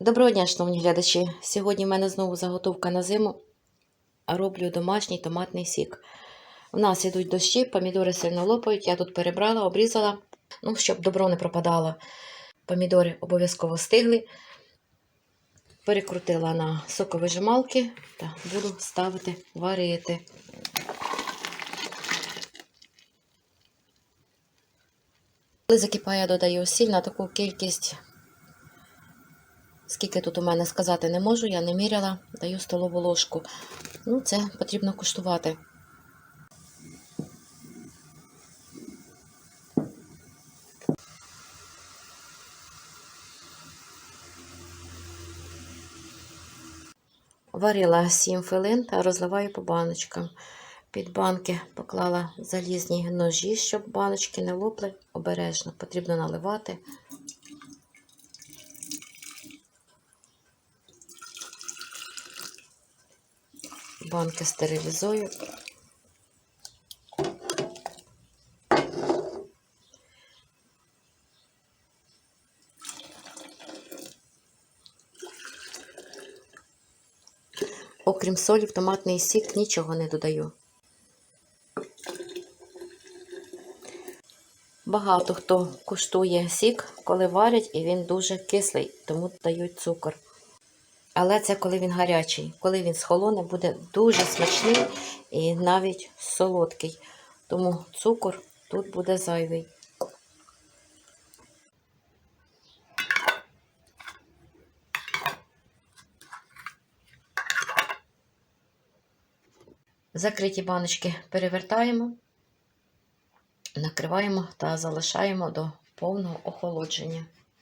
Доброго дня, шановні глядачі! Сьогодні в мене знову заготовка на зиму. Роблю домашній томатний сік. У нас йдуть дощі, помідори сильно лопають. Я тут перебрала, обрізала, ну, щоб добро не пропадало. Помідори обов'язково стигли. Перекрутила на соковижималки та буду ставити варити. Коли закипає, додаю сіль на таку кількість. Скільки тут у мене сказати не можу, я не міряла, даю столову ложку. Ну, це потрібно куштувати. Варила 7 хвилин та розливаю по баночкам. Під банки поклала залізні ножі, щоб баночки не лопли. Обережно потрібно наливати. Банки стерилізую. Окрім солі, в томатний сік нічого не додаю. Багато хто куштує сік, коли варять, і він дуже кислий, тому дають цукор. Але це коли він гарячий. Коли він схолоне, буде дуже смачний і навіть солодкий. Тому цукор тут буде зайвий. Закриті баночки перевертаємо, накриваємо та залишаємо до повного охолодження.